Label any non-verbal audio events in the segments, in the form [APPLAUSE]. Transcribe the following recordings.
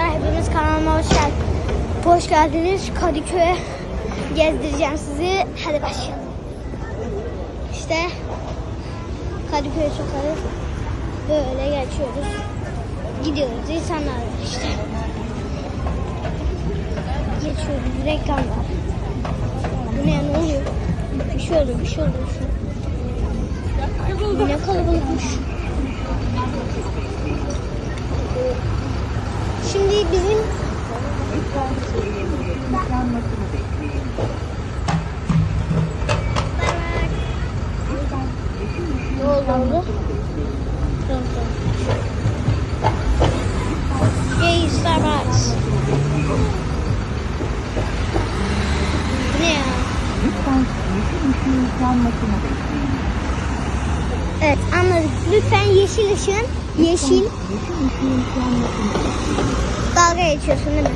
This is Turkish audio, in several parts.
arkadaşlar hepimiz kanalıma hoş geldiniz. Hoş geldiniz. Kadıköy'e gezdireceğim sizi. Hadi başlayalım. İşte Kadıköy sokağını böyle geçiyoruz. Gidiyoruz. İnsanlar işte. Geçiyoruz. Reklam var. Bu ne ne oluyor? Bir şey oluyor, bir şey. Şu. Ne kalabalıkmış. Şimdi bizim ne oldu. Yay Starbucks. Bu ne ya? Lütfen yeşil ışığın yanmasını bekleyin. Evet anladık. Lütfen yeşil ışığın yeşil Yeşil ışığın yanmasını bekleyin. Dalga geçiyorsun değil mi?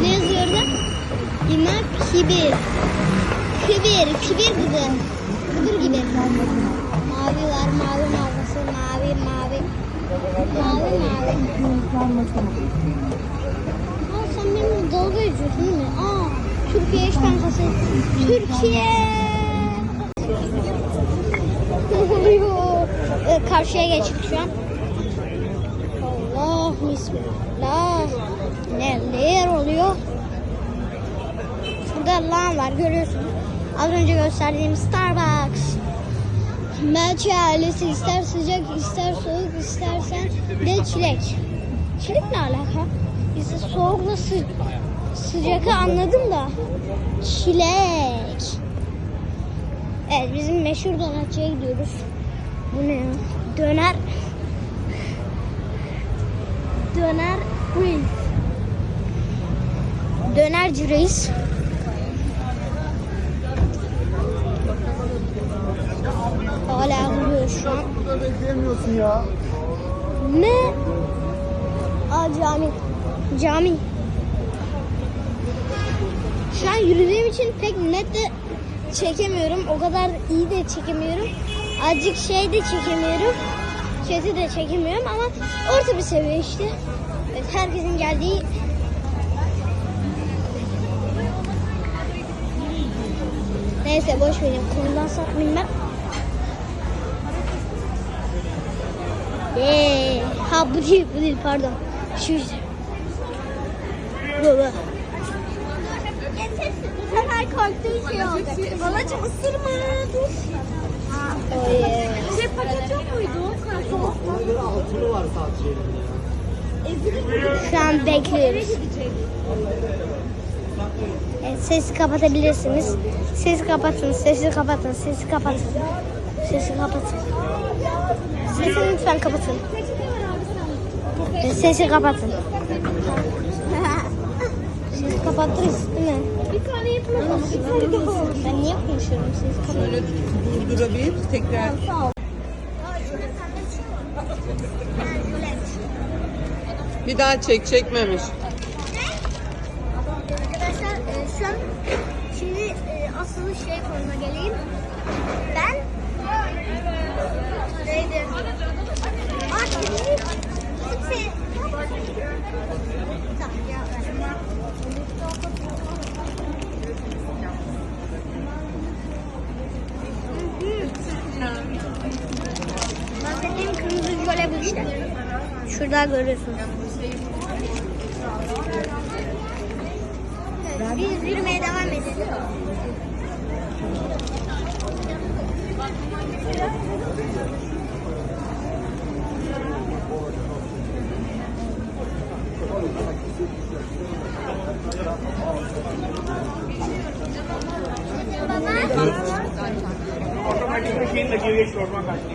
Ne yazıyor orada? İmam kibir. Kibir, kibir kıdır. Kıdır gibi. Mavi var, mavi mavisi, mavi, mavi. Mavi, mavi. Aa, sen benimle dalga geçiyorsun değil mi? Aa, Türkiye eş bankası. Türkiye! Ee, karşıya geçtik şu an. Allah bismillah. Neler oluyor? Şurada lan var görüyorsunuz. Az önce gösterdiğim Starbucks. Melçe ailesi ister sıcak ister soğuk istersen de çilek. Çilek ne alaka? İşte soğukla sı sıcakı anladım da. Çilek. Evet bizim meşhur donatçıya gidiyoruz. Bu ne ya? Döner. Döner Reis. Dönerci reis. Hala vuruyor şu an. Burada bekleyemiyorsun ya. Ne? Aa cami. Cami. Şu an yürüdüğüm için pek net de çekemiyorum. O kadar iyi de çekemiyorum. Azıcık şey de çekemiyorum. Kötü de çekemiyorum ama orta bir seviye işte. Evet, herkesin geldiği Neyse boş verin. Konudan sapmayayım ben. Eee, ha bu değil, bu değil pardon. Şu işte. Bu, bu. Bu sefer korktuğu şey olacak. Balacım ısırma, dur. Şey paket yok muydu? Ona göre altılı var sadece elimde. Şu an bekliyoruz. Evet, sesi kapatabilirsiniz. Sesi kapatın, sesi kapatın, sesi kapatın. Sesi kapatın. Sesi lütfen kapatın. Sesi kapatın. [LAUGHS] Sesi kapattınız değil mi? Ben niye konuşuyorum? Kapatın. Şöyle durdurabilir tekrar. Bir daha çek çekmemiş. Arkadaşlar e, şu an şimdi e, asıl şey konuma geleyim. Ben neydi? Aa şimdi kimse Tamam ya Bahsettiğim böyle bir işte. Şurada görüyorsunuz. Biz yürümeye devam edelim. Baba. Otomatik makineyle geriye çorba kaçtı.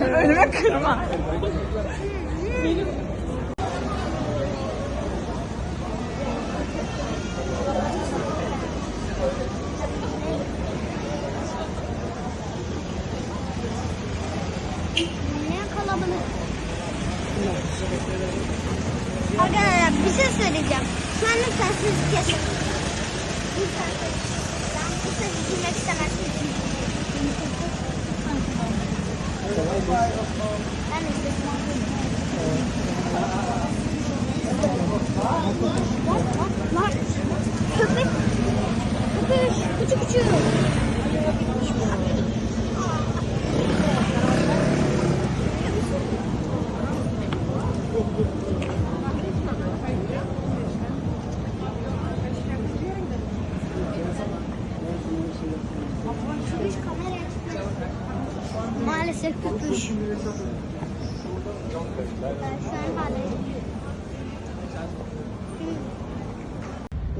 Öyle bir kırma. Söyleyeceğim. Şu an lütfen siz kesin. Lütfen. Ben bu sesi dinlemek istemezdim. Ben de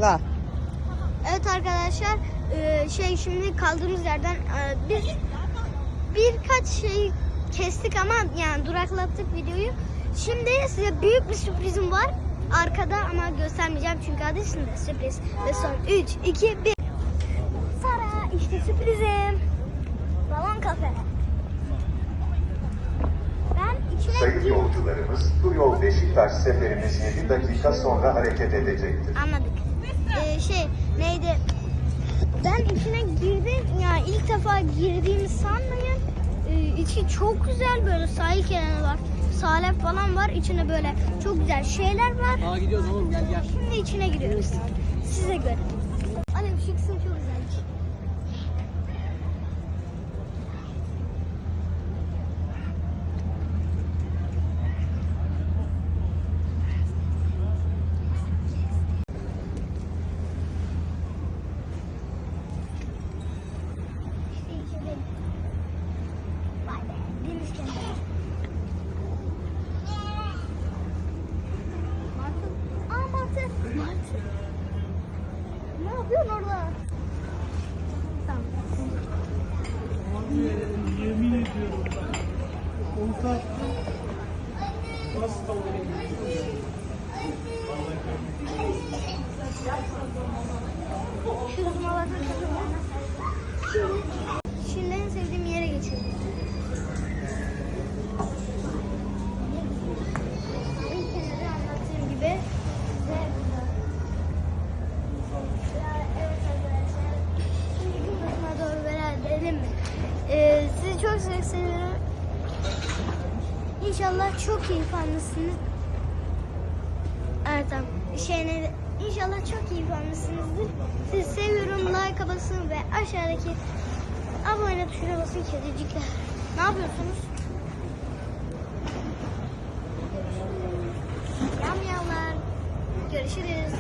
La. Evet arkadaşlar e, şey şimdi kaldığımız yerden e, biz birkaç şey kestik ama yani duraklattık videoyu. Şimdi size büyük bir sürprizim var. Arkada ama göstermeyeceğim çünkü adı üstünde sürpriz. Ve son 3, 2, 1. Sara işte sürprizim. Balon kafe. Sayın yolcularımız, bu yol Beşiktaş seferimiz 7 dakika sonra hareket edecektir. Anladık. Ee, şey neydi? Ben içine girdim. Ya ilk defa girdiğimi sanmayın. Ee, içi çok güzel böyle sahil kenarı var. Salep falan var. İçine böyle çok güzel şeyler var. Aa gidiyoruz oğlum gel gel. Şimdi içine giriyoruz. Size göre. Annem şu kısım çok güzel. Yapıyorsun orada? Tamam. Yemin ediyorum. Olsa Şu zumalardan Şimdi, şimdi İnşallah çok keyif almışsınız. Evet tamam. Şey ne? İnşallah çok keyif almışsınızdır. Sizi seviyorum. Like basın ve aşağıdaki abone tuşuna basın kedicikler. Ne yapıyorsunuz? Yam yamlar. Görüşürüz.